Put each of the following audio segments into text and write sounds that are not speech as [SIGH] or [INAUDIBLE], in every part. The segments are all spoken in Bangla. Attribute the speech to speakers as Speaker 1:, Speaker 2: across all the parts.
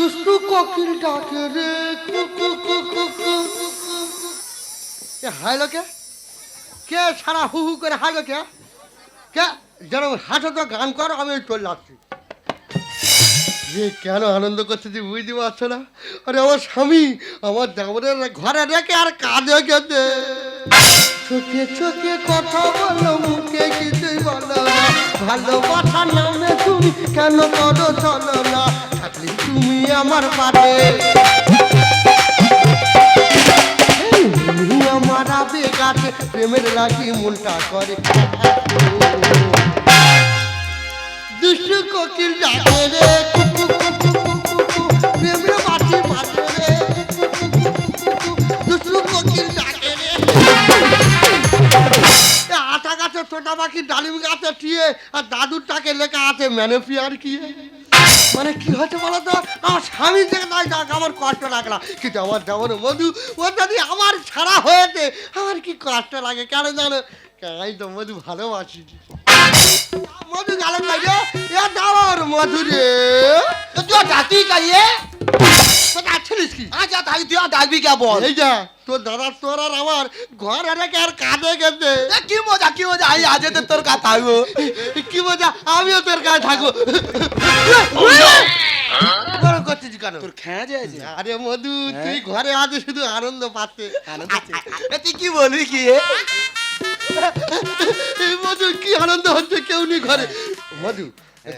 Speaker 1: দুষ্টু কোকিল ডাকে রে, কু কু কু কু কু এ হাইলো কে? কে সারা হু হু করে হাইলো কে? কে? যেন হাঁটো তো গান কর, আমি চলে যাচ্ছি যে কেন আনন্দ করছে তুই বুঝতে পারছ না? আরে আমার স্বামী, আমার দেবরের ঘরে রেখে আর কাজে গেছে চোখে চোখে কথা বলো, মুখে কিছুই বলো। না ভালোবাসার নামে তুমি কেন করো চলো না? থাকলে তুমি আমার পারে প্রেমের লাগি মনটা করে। দুষ্টু কোকিল ডাকে রে কুকু কুকু কুকু, প্রেমের ছোটা পাখি ডালিম গাছে টিয়ে আর দাদুরটাকে লেখা আছে ম্যানোফিয়ার কি? মানে কি হচ্ছে বলো তো আমার স্বামী থেকে তাই যাক, আমার কষ্ট লাগলা। কিন্তু আমার যেমন মধু, ও যদি আমার ছাড়া হয়েছে, আমার কি কষ্ট লাগে? কেন জানো? আমি তো মধু ভালোবাসি। মধু গেল এ দাওয়ার মধু রে।
Speaker 2: তুই কাইয়ে
Speaker 1: কোথায় ছিলিস কি?
Speaker 2: আচ্ছা তুই বল
Speaker 1: এই যা। তোর দাদা তোর আর আমার ঘর রেখে আর কাজে গেছে?
Speaker 2: কি মজা কি মজা? আজ তো তোর থাকব।
Speaker 1: কি মজা? আমিও তোর কাছে থাকব। গরম করছিস কেন?
Speaker 2: তোর খেয়ে যায়ছে
Speaker 1: আরে মধু তুই ঘরে আজ শুধু আনন্দ পাচ্ছে।
Speaker 2: তুই কি বলবি কি
Speaker 1: মধু কি আনন্দ হচ্ছে কেউ নেই ঘরে। মধু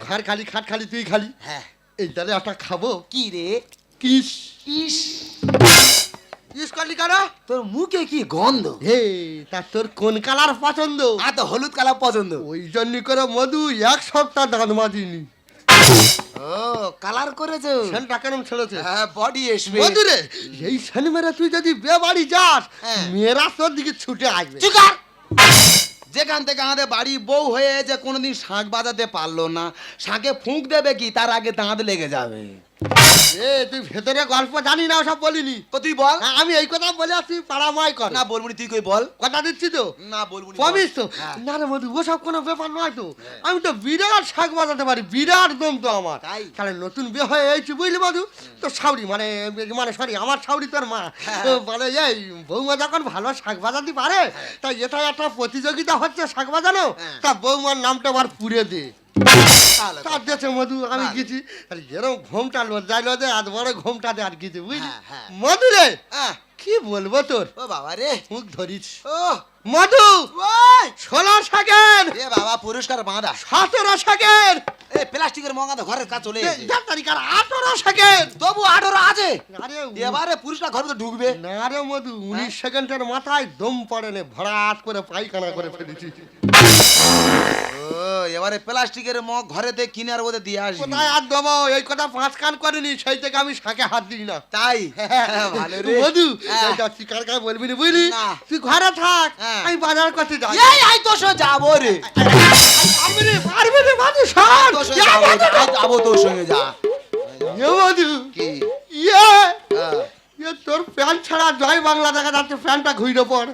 Speaker 1: ঘর খালি খাট খালি তুই খালি।
Speaker 2: হ্যাঁ।
Speaker 1: এই তাহলে একটা খাব।
Speaker 2: কি রে?
Speaker 1: কিস।
Speaker 2: ইস
Speaker 1: কিস করলি কেন?
Speaker 2: তোর মুখে কি গন্ধ?
Speaker 1: হে তা তোর কোন কালার পছন্দ?
Speaker 2: আর তো হলুদ কালার পছন্দ।
Speaker 1: ওই জন্য করে মধু এক সপ্তাহ দাঁত মাজিনি।
Speaker 2: ও কালার করেছ।
Speaker 1: সেনটা কেমন ছেড়েছে
Speaker 2: হ্যাঁ বডি আসবে
Speaker 1: মধুরে এই সেন মেরে তুই যদি বিয়ে বাড়ি যাস
Speaker 2: হ্যাঁ।
Speaker 1: মেয়েরা তোর দিকে ছুটে আসবে।
Speaker 2: চুকার যেখান থেকে আমাদের বাড়ি বউ হয়ে যে কোনোদিন শাঁখ বাজাতে পারল না শাঁখে ফুঁক দেবে কি, তার আগে দাঁত লেগে যাবে।
Speaker 1: এ তুই ভেতরে গল্প জানি না সব বলিনি।
Speaker 2: তো তুই বল।
Speaker 1: হ্যাঁ, আমি এই কথা বলে আসছি পাড়াময় কর
Speaker 2: না তুই কই বল।
Speaker 1: কথা দিচ্ছি তো?
Speaker 2: না
Speaker 1: প্রমিস তো
Speaker 2: হ্যাঁ।
Speaker 1: না রে মধু ওসব কোনো ব্যাপার নয় তো। আমি তো বিরাট শাক বাজাতে পারি বিরাট দম তো আমার। তাহলে নতুন বিয়ে হয়ে এইছি বুঝলি মধু তো সাউরি মানে মানে সরি আমার সাউরি তোর মা।
Speaker 2: হ্যাঁ।
Speaker 1: বলে এই বৌমা যখন ভালো শাক বাজাতে পারে তাই এটা একটা প্রতিযোগিতা হচ্ছে শাক বাজানো।
Speaker 2: হ্যাঁ।
Speaker 1: তা বৌমার নামটা আবার পুড়ে দে। তার দেশে মধু আমি গেছি। তাহলে যেরকম ঘোমটা লজ্জায় লজে আজ বড় ঘোমটা দে আর গেছি বুঝলি?
Speaker 2: হ্যাঁ, হ্যাঁ।
Speaker 1: মধু রে!
Speaker 2: আহ,
Speaker 1: কি বলব তোর?
Speaker 2: ও বাবা রে।
Speaker 1: মুখ ধরিস।
Speaker 2: ও।
Speaker 1: মধু!
Speaker 2: ওই!
Speaker 1: ষোলো সেকেন্ড
Speaker 2: এ বাবা পুরস্কার বাঁধা।
Speaker 1: সতেরো সেকেন্ড
Speaker 2: প্লাস্টিকের মঙ্গা তো ঘরের কাজ চলে এসেছে
Speaker 1: যার তারিখার আঠারো সেকেন্ড
Speaker 2: তবু আঠারো আছে
Speaker 1: আরে
Speaker 2: এবারে পুরস্কার ঘরে তো ঢুকবে
Speaker 1: না রে মধু উনিশ সেকেন্ডের মাথায় দম পড়ে নে ভরাট করে পায়খানা করে ফেলেছি
Speaker 2: এবারে প্লাস্টিকের মগ ঘরেতে কিনে আর ওদের দিয়ে আসবি
Speaker 1: কোথায় আর দেবো এই কথা পাঁচ কান করিনি সেই থেকে আমি শাকে হাত দিই না
Speaker 2: তাই হ্যাঁ, ভালো রে
Speaker 1: মধু
Speaker 2: হ্যাঁ।
Speaker 1: এটা তুই কার কার বলবি না বুঝলি তুই ঘরে থাক
Speaker 2: হ্যাঁ।
Speaker 1: আমি বাজার করতে যাই
Speaker 2: এই আই সঙ্গে যাব রে
Speaker 1: পারবি রে পারবি রে
Speaker 2: যাব তোর সঙ্গে যা। কি?
Speaker 1: ইয়ে
Speaker 2: হ্যাঁ।
Speaker 1: তোর প্যান্ট ছাড়া জয় বাংলা দেখা যাচ্ছে প্যান্টটা ঘুরে পড়।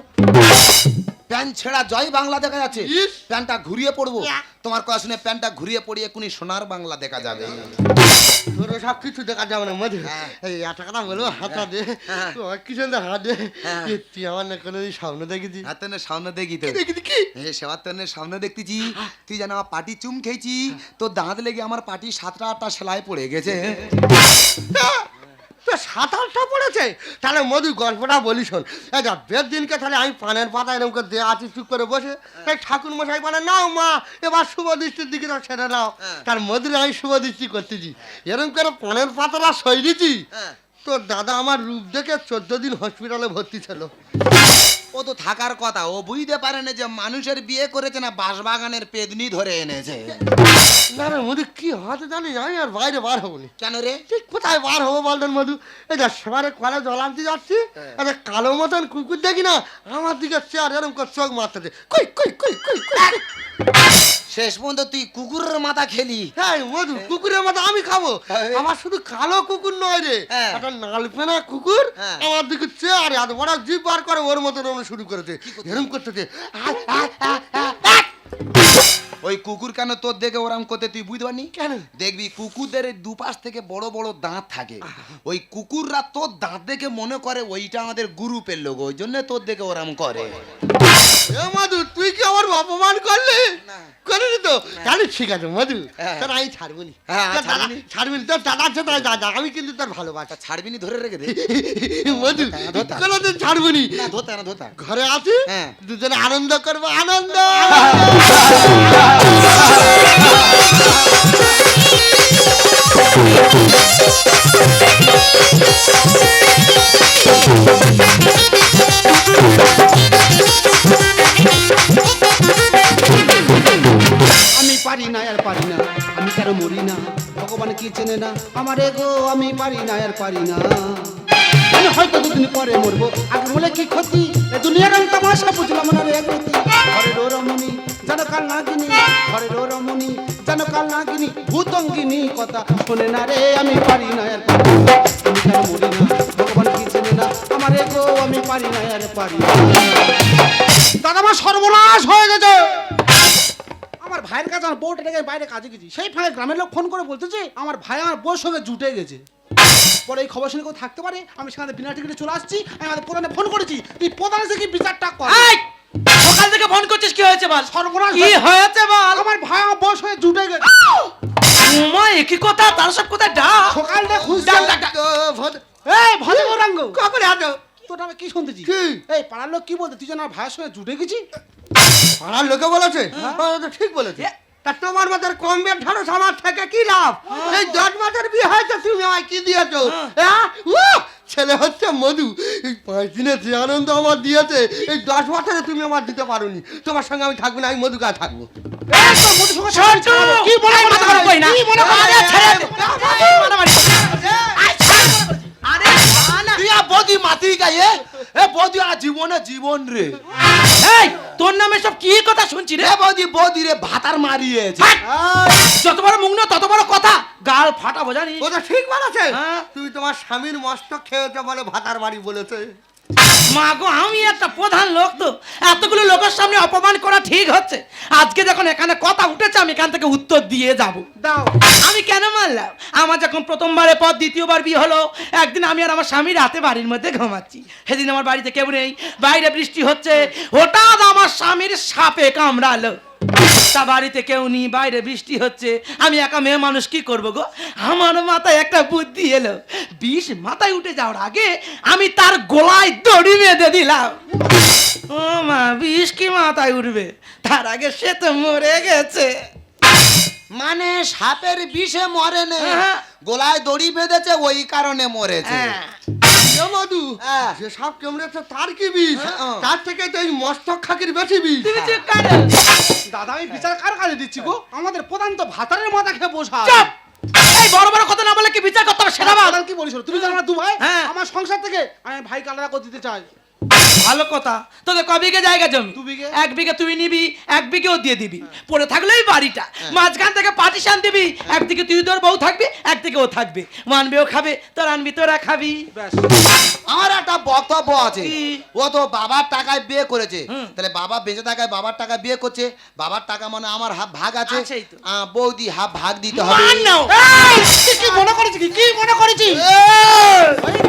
Speaker 2: প্যান্ট ছেঁড়া জয় বাংলা দেখা যাচ্ছে। প্যান্টটা ঘুরিয়ে পড়ব। তোমার কথা শুনে প্যান্টটা ঘুরিয়ে পড়িয়ে কোনি সোনার বাংলা দেখা যাবে।
Speaker 1: তোর সব কিছু দেখা যাবে না মধু।
Speaker 2: হ্যাঁ।
Speaker 1: এই বলব দে।
Speaker 2: হ্যাঁ।
Speaker 1: তোমার হাত দে।
Speaker 2: হ্যাঁ।
Speaker 1: তুই আমার না কোনো স্বপ্ন দেখেছি
Speaker 2: হাতে নে সামনে দেখি তো।
Speaker 1: কি দেখেছি কি?
Speaker 2: এ সেবার তো সামনে দেখতেছি। তুই জানো আমার পাটি চুম খেয়েছি। তোর দাঁত লেগে আমার পাটি সাতটা আটটা সেলাই পড়ে গেছে।
Speaker 1: তো সাত আটটা পড়েছে? তাহলে মধু গল্পটা বলি শোন। বের দিনকে তাহলে আমি পানের পাতা এরকম করে দেওয়া আছি চুপ করে বসে। এই ঠাকুর মশাই বলে নাও মা এবার শুভ দৃষ্টির দিকে তো ছেড়ে নাও।
Speaker 2: হ্যাঁ।
Speaker 1: তার মধুরে আমি শুভ দৃষ্টি করতেছি। এরকম করে পানের পাতাটা সই দিচ্ছি
Speaker 2: তো
Speaker 1: তোর দাদা আমার রূপ দেখে চোদ্দ দিন হসপিটালে ভর্তি ছিল।
Speaker 2: ও তো থাকার কথা ও বুঝতে পারে না যে মানুষের বিয়ে করেছে না বাঁশবাগানের পেদনি ধরে এনেছে।
Speaker 1: না রে মধু কি হতে জানি আমি আর বাইরে বার হব নি।
Speaker 2: কেন রে?
Speaker 1: ঠিক কোথায় বার হব বলতেন মধু? এই দেখ সেবারে কলে জল আনতে যাচ্ছি
Speaker 2: হ্যাঁ।
Speaker 1: একটা কালো মতন কুকুর দেখি না আমার দিকে চেয়ার এরকম করে চোখ মারতেছে। কই কই কই কই কই
Speaker 2: শেষ পর্যন্ত তুই কুকুরের মাথা খেলি।
Speaker 1: হ্যাঁ মধু কুকুরের মাথা আমি খাব।
Speaker 2: হ্যাঁ।
Speaker 1: আমার শুধু কালো কুকুর নয় রে।
Speaker 2: হ্যাঁ।
Speaker 1: একটা নালপেনা কুকুর
Speaker 2: হ্যাঁ।
Speaker 1: আমার দিকে চেয়ার এত বড় জিপ বার করে ওর মতন শুরু করেছে। এরকম করতেছে।
Speaker 2: ওই কুকুর কেন তোর দেখে ওরম করতে তুই বুঝতে পারনি
Speaker 1: কেন?
Speaker 2: দেখবি কুকুরদের দুপাশ থেকে বড় বড় দাঁত থাকে। ওই কুকুররা তোর দাঁত দেখে মনে করে ওইটা আমাদের গ্রুপের লোক ওই জন্য তোর দেখে ওরম করে।
Speaker 1: মধু তুই কি আমার অপমান করলি? করিনি তো? তাহলে ঠিক আছে মধু
Speaker 2: হ্যাঁ।
Speaker 1: তোর আমি ছাড়বনি।
Speaker 2: হ্যাঁ,
Speaker 1: তোর দাদা-
Speaker 2: ছাড়বনি।
Speaker 1: ছাড়বনি তোর দাদা আছে আমি কিন্তু তোর ভালোবাসা।
Speaker 2: ছাড়বিনি ধরে রেখে দে। [LAUGHS]
Speaker 1: মধু কোনোদিন ছাড়বনি।
Speaker 2: ধোতা না ধোতা
Speaker 1: ঘরে আছি
Speaker 2: হ্যাঁ।
Speaker 1: দুজনে আনন্দ করব আনন্দ [LAUGHS]
Speaker 3: পারি না, আর পারি না। আমি কেন মরি না? ভগবান কি চেনে না? আমার এগো আমি পারি না, আর পারি না। আমি হয়তো দুদিন পরে মরবো? আগে বলে কি ক্ষতি? দুনিয়ার আমি তামাশা বুঝলাম না রে গতি ঘরে রমণী যেন কাল নাগিনী ঘরে রো রমণী যেন কাল নাগিনী, ভূতঙ্গিনী কথা শোনে না রে, আমি পারি না আর আমি কেন মরি না? ভগবান কি চেনে না? আমার এগো আমি পারি না আর পারি দাদা আমার সর্বনাশ হয়ে গেছে। আমার ভাইয়ের কাছে আমার বউটা ডেকে বাইরে কাজে গেছি। সেই ফাঁকে গ্রামের লোক ফোন করে বলতেছে আমার ভাই আমার বউর সঙ্গে জুটে গেছে। পরে এই খবর শুনে কেউ থাকতে পারে? আমি সেখানে বিনা টিকিটে চলে আসছি, আমি আমাদের প্রধানে ফোন করেছি। তুই প্রধান এসে কি বিচারটা কর!
Speaker 4: সকাল থেকে ফোন করছিস কি হয়েছে বল?
Speaker 3: সর্বনাশ
Speaker 4: কি হয়েছে। বল?
Speaker 3: আমার ভাই বউর সঙ্গে জুটে গেছে।
Speaker 4: উমা একই কথা? তার সব কথা ডাক?
Speaker 3: সকালটা খুঁজছি
Speaker 4: ডাক, ডাক, ডাক।
Speaker 3: এই ভালো গৌরাঙ্গ
Speaker 1: কখন আছো
Speaker 3: তোটা আমি কি শুনতেছি?
Speaker 1: কি?
Speaker 3: এই পাড়ার লোক কি বলতে তুই যেন আমার ভাইয়ের সঙ্গে জুটে গেছি?
Speaker 1: পাড়ার লোকে বলেছে? তো ঠিক বলেছে। তা তোমার মাথার কম বের ঢাড়স আমার থেকে কি লাভ? এই দশ মাসের বিয়ে হয়েছে তুমি আমায় কি দিয়েছ? হ্যাঁ? উহ! ছেলে হচ্ছে মধু এই পাঁচ দিনের যে আনন্দ আমার দিয়েছে এই দশ বছরে তুমি আমার দিতে পারোনি তোমার সঙ্গে আমি থাকব না আমি মধু কাছে থাকব!
Speaker 3: কি মনে
Speaker 4: করি না।
Speaker 3: কি মনে করে?
Speaker 4: না,
Speaker 2: আর বৌদি মাতি গায়ে এ বৌদি আর জীবনে জীবন রে।
Speaker 4: এই, তোর নামে সব কি কথা শুনছি রে?
Speaker 2: বৌদি বৌদি রে ভাতার মারিয়েছে
Speaker 4: যত বড় মুখ না তত বড় কথা। গাল ফাটাবো জানি
Speaker 1: ও তো ঠিক বলেছে।
Speaker 4: হ্যাঁ।
Speaker 1: তুমি তোমার স্বামীর মস্ত খেয়েছো বলে ভাতার মারি বলেছে।
Speaker 4: মা গো আমি একটা প্রধান লোক তো। এতগুলো লোকের সামনে অপমান করা ঠিক হচ্ছে। আজকে যখন এখানে কথা উঠেছে আমি এখান থেকে উত্তর দিয়ে যাব।
Speaker 3: দাও।
Speaker 4: আমি কেন মানলাম? আমার যখন প্রথমবারের পর দ্বিতীয়বার বিয়ে হলো একদিন আমি আর আমার স্বামী রাতে বাড়ির মধ্যে ঘুমাচ্ছি। সেদিন আমার বাড়িতে কেউ নেই। বাইরে বৃষ্টি হচ্ছে। হঠাৎ আমার স্বামীর সাপে কামড়ালো। তা বাড়িতে কেউ নেই বাইরে বৃষ্টি হচ্ছে। আমি একা মেয়ে মানুষ কি করব গো? আমার মাথায় একটা বুদ্ধি এলো। বিষ মাথায় উঠে যাওয়ার আগে আমি তার গোলায় দড়ি বেঁধে দিলাম। ও মা বিষ কি মাথায় উঠবে? তার আগে সে তো মরে গেছে।
Speaker 2: মানে সাপের বিষে মরে নে
Speaker 4: হ্যাঁ।
Speaker 2: গোলায় দড়ি বেঁধেছে ওই কারণে মরেছে।
Speaker 4: হ্যাঁ।
Speaker 1: মধু।
Speaker 2: হ্যাঁ।
Speaker 1: যে সাপ কেমড়েছে তার কি বিষ?
Speaker 2: হ্যাঁ।
Speaker 1: তার থেকে তো এই মস্তক খাকির বেশি বিষ।
Speaker 4: তুমি চুপ করো।
Speaker 3: দাদা আমি বিচার কার কাজে দিচ্ছি গো? আমাদের প্রধান তো ভাতারের মাথা খেয়ে বসা
Speaker 4: এই বড় বড় কথা না বলে কি বিচার করতে হবে সেটা
Speaker 3: কি বলিস? তুমি জানো না দু ভাই
Speaker 4: হ্যাঁ।
Speaker 3: আমার সংসার থেকে আমি ভাইকে আলাদা করে দিতে চাই?
Speaker 4: ভালো কথা। তোদের ক বিঘে জায়গা জমি?
Speaker 3: দু বিঘে।
Speaker 4: এক বিঘে তুই নিবি এক বিঘেও দিয়ে দিবি। পড়ে থাকলেই বাড়িটা। মাঝখান থেকে পার্টিশন দিবি। একদিকে তুই তোর বউ থাকবি একদিকে ও থাকবে। মানবেও খাবে তোর আনবি তোরা খাবি।
Speaker 2: আমার একটা বক্তব্য আছে। ও তো বাবার টাকায় বিয়ে করেছে। তাহলে বাবা বেঁচে থাকায় বাবার টাকা বিয়ে করছে। বাবার টাকা মানে আমার হাফ ভাগ আছে। বৌদি হাফ ভাগ দিতে হবে।
Speaker 3: কি মনে করেছিস কি? মনে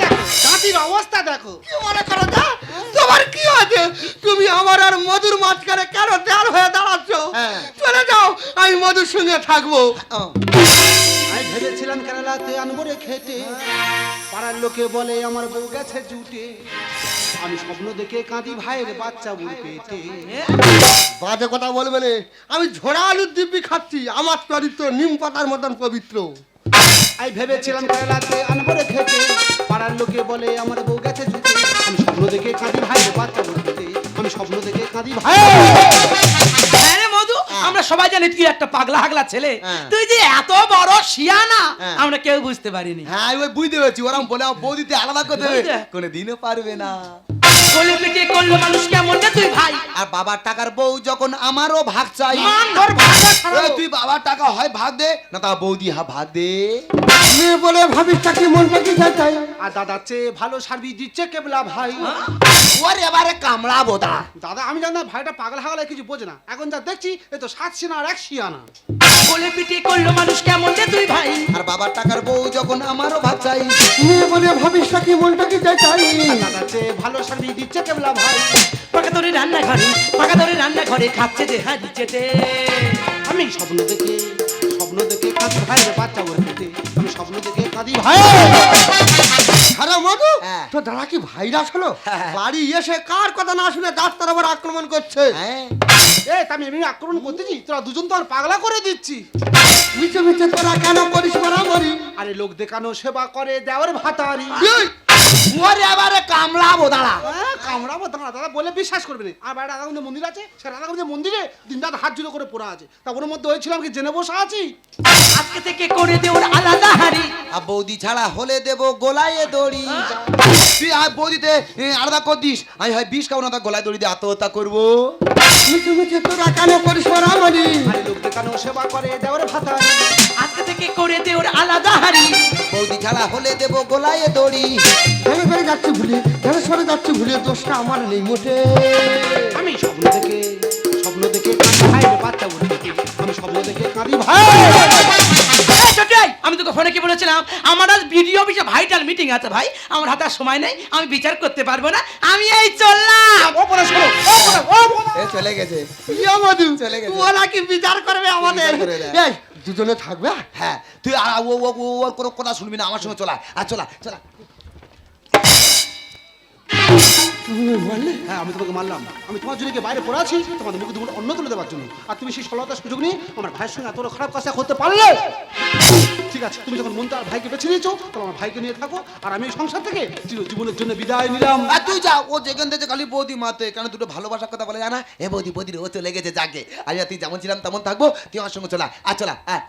Speaker 3: দেখো জাতির অবস্থা দেখো।
Speaker 1: কি মনে করো তা? তোমার কি আছে তুমি আমার আর মধুর মাঝখানে কেন দেয়াল হয়ে দাঁড়াচ্ছ?
Speaker 2: হ্যাঁ।
Speaker 1: চলে যাও আমি মধুর সঙ্গে থাকব।
Speaker 3: আমি ভেবেছিলাম কেরালাতে আনব রে খেটে পাড়ার লোকে বলে আমার বউ গেছে জুটে। আমি স্বপ্ন দেখে কাঁদি ভাইয়ের বাচ্চা বুড় পেটে।
Speaker 1: বাজে কথা বলবে না। আমি ঝোড়া আলুর দিব্যি খাচ্ছি আমার চরিত্র নিম পাতার মতন পবিত্র।
Speaker 3: আমি ভেবেছিলাম কেরালাতে আনব রে খেটে পাড়ার লোকে বলে আমার বউ গেছে জুটে। আমি স্বপ্ন দেখে কাঁদি ভাইয়ের বাচ্চা বুড় স্বপ্ন দেখে কাঁদি ভাই
Speaker 4: হ্যাঁ রে মধু আমরা সবাই জানি তুই একটা পাগলা হাগলা ছেলে
Speaker 2: হ্যাঁ।
Speaker 4: তুই যে এত বড় শিয়ানা
Speaker 2: হ্যাঁ।
Speaker 4: আমরা কেউ বুঝতে পারিনি
Speaker 2: হ্যাঁ ওই বুঝতে পেরেছি ওরম বলে বৌদিতে আলাদা করতে হবে
Speaker 4: বুঝতে?
Speaker 2: কোনো দিনও পারবে না
Speaker 4: কোলে পিঠে করল মানুষ কেমন রে তুই ভাই?
Speaker 2: আর বাবার টাকার বউ যখন আমারও ভাগ চাই
Speaker 4: মান ধর।
Speaker 2: তুই বাবার টাকা হয় ভাগ দে না তা বৌদি হা ভাগ দে।
Speaker 1: মেয়ে বলে ভাবিস চাকরি মনটা কি যায় তাই।
Speaker 3: আর দাদার চেয়ে ভালো সার্ভিস দিচ্ছে কেবলা ভাই।
Speaker 2: ওরে এবারে কামড়া বোদা
Speaker 3: দাদা আমি জানি না ভাইটা পাগল হাগলা কিছু বোঝে না। এখন যা দেখছি এ তো সাত সিনা আর এক শিয়ানা
Speaker 4: কোলে পিঠে করল মানুষ কেমন রে তুই ভাই?
Speaker 2: আর বাবার টাকার বউ যখন আমারও ভাগ চাই
Speaker 1: মেয়ে বলে ভাবিস চাকরি মনটা কি যায় তাই।
Speaker 3: দাদার চেয়ে ভালো সার্ভিস দিচ্ছে কেবলা ভাই।
Speaker 4: পাকা ধরে রান্না ঘরে পাকা ধরে রান্না ঘরে খাচ্ছে যে হ্যাঁ দিচ্ছে।
Speaker 3: আমি স্বপ্ন দেখে স্বপ্ন দেখে কাঁদি ভাই রে বাচ্চা ওর পেটে আমি স্বপ্ন দেখে কাঁদি ভাই
Speaker 1: মধু
Speaker 2: হ্যাঁ।
Speaker 1: তো কি ভাইরাস হলো?
Speaker 2: হ্যাঁ।
Speaker 1: বাড়ি এসে কার কথা না শুনে ডাক্তার আবার আক্রমণ করছে?
Speaker 2: হ্যাঁ।
Speaker 3: এ আমি এমনি আক্রমণ করতেছি তোরা দুজন তো আর পাগলা করে দিচ্ছি।
Speaker 1: মিছে মিছে তোরা কেন করিস মারামারি?
Speaker 3: আরে লোক দেখানো সেবা করে দেওয়ার ভাতারি।
Speaker 2: ওরে এবারে কামড়া বোদাড়া
Speaker 3: কামড়াবো দাঁড়া দাদা বলে বিশ্বাস করবে না। আর বাইরে রাধাকুণ্ডে মন্দির আছে সে রাধাকুণ্ডে মন্দিরে দিন রাত হাত জুড়ে করে পড়া আছে। তা ওর মধ্যে হয়েছিলাম কি জেনে বসে আছি?
Speaker 4: আজকে থেকে করে দে ওর আলাদা হাড়ি।
Speaker 2: আর বৌদি ছাড়া হলে দেবো গোলায় দড়ি। তুই আর বৌদিতে এ, আলাদা কর দিস আমি হয় বিষ খাব না তা গলায় দড়ি দিয়ে আত্মহত্যা করব।
Speaker 1: মিছে মিছে তোরা কেন করিস মারামারি?
Speaker 3: আরে লোক দেখানো সেবা করে? দেওয়ার ভাতারি
Speaker 4: আজকে থেকে করে দে ওর আলাদা হাড়ি।
Speaker 2: বৌদি ছাড়া হলে দেবো গোলায় দড়ি।
Speaker 1: ধরে ধরে যাচ্ছি ভুলে ধরে সরে যাচ্ছি ভুলে দোষটা আমার নেই মোটে।
Speaker 3: আমি স্বপ্ন দেখে স্বপ্ন দেখে ভাই বাচ্চা আমি স্বপ্ন দেখে কাঁদি ভাই।
Speaker 4: আমি তোকে ফোনে কি বলেছিলাম? আমার আজ ভিডিও অফিসে ভাইটাল মিটিং আছে ভাই। আমার হাতে সময় নেই আমি বিচার করতে পারব না। আমি এই চললাম।
Speaker 3: ও পরে শোনো ও
Speaker 2: চলে গেছে।
Speaker 1: ইয়া মধু
Speaker 2: চলে গেছে।
Speaker 1: ওরা কি বিচার করবে আমাদের? দুজনে থাকবে
Speaker 2: হ্যাঁ তুই ও ও কোনো কথা শুনবি না আমার সঙ্গে চলা আর চলা চলা
Speaker 3: হ্যাঁ আমি তোমাকে মানলাম আমি তোমার জন্য বাইরে পড়ে আছি তোমাদের মুখে দুটো অন্য তুলে দেওয়ার জন্য। আর তুমি সেই সলতার সুযোগ নিয়ে আমার ভাইয়ের সঙ্গে এত খারাপ কাজটা করতে পারলে? ঠিক আছে তুমি যখন মনটা ভাইকে বেছে নিয়েছো তখন আমার ভাইকে নিয়ে থাকো আর আমি সংসার থেকে চিরজীবনের জন্য বিদায় নিলাম।
Speaker 2: আর তুই যা ও যেখান থেকে খালি বৌদি মাতে কেন দুটো ভালোবাসার কথা বলে জানা? এ বৌদি বৌদি রে, ও চলে গেছে যাকে। আজ তুই যেমন ছিলাম তেমন থাকব তুই আমার সঙ্গে চলা আর চলা আয়।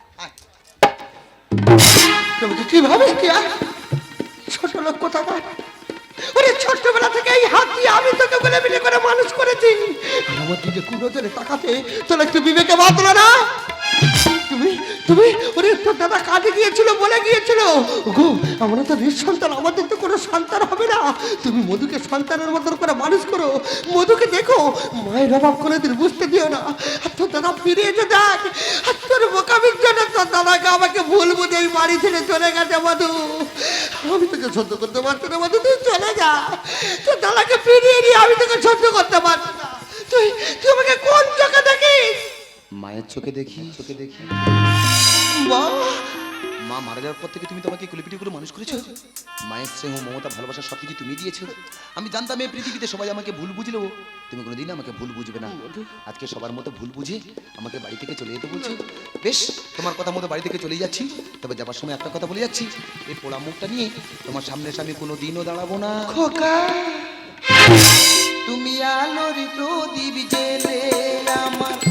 Speaker 1: কীভাবে কি ছোট লোক কোথা ওরে ছোটবেলা থেকে এই হাত দিয়ে আমি তোকে বলে মিলে করে মানুষ করেছি। আমার দিকে কোনো জনে তাকাতে তোর একটু বিবেকে বাঁধলো না। তুমি তুমি, ওরে, তোর দাদা কাজে গিয়েছিল, বলে গিয়েছিল। গো, আমরা তো নিঃসন্তান, আমাদের তো কোনো সন্তান হবে না। তুমি মধুকে সন্তানের মতন করে মানুষ করো। মধুকে দেখো, মায়ের অভাব কোনোদিন বুঝতে দিও না। আর তোর দাদা ফিরে এসে দেখ, আর তোর বোকামির জন্য তোর দাদাকে আমাকে ভুল বুঝে এই বাড়ি থেকে চলে গেছে, মধু। আমি তোকে সহ্য করতে পারছি না, মধু, তুই চলে যা। তোর দাদাকে ফিরিয়ে নিয়ে আমি তোকে সহ্য করতে পারছি না। তুই তুই আমাকে কোন চোখে দেখিস?
Speaker 2: মায়ের চোখে দেখি। চোখে দেখি।
Speaker 1: মা
Speaker 2: মা মারা যাওয়ার পর থেকে তুমি তোমাকে কুলিপিটি করে মানুষ করেছ? মায়ের স্নেহ মমতা ভালোবাসা সব কিছু তুমি দিয়েছ? আমি জানতাম এই পৃথিবীতে সবাই আমাকে ভুল বুঝলেও তুমি কোনোদিন আমাকে ভুল বুঝবে না। আজকে সবার মতো ভুল বুঝে আমাকে বাড়ি থেকে চলে যেতে বলছো? বেশ তোমার কথা মতো বাড়ি থেকে চলে যাচ্ছি। তবে যাবার সময় একটা কথা বলে যাচ্ছি। এই পোড়া মুখটা নিয়ে তোমার সামনে সামনে কোনো দিনও দাঁড়াবো না।
Speaker 1: খোকা!
Speaker 2: তুমি আলোর প্রদীপ জেলে আমার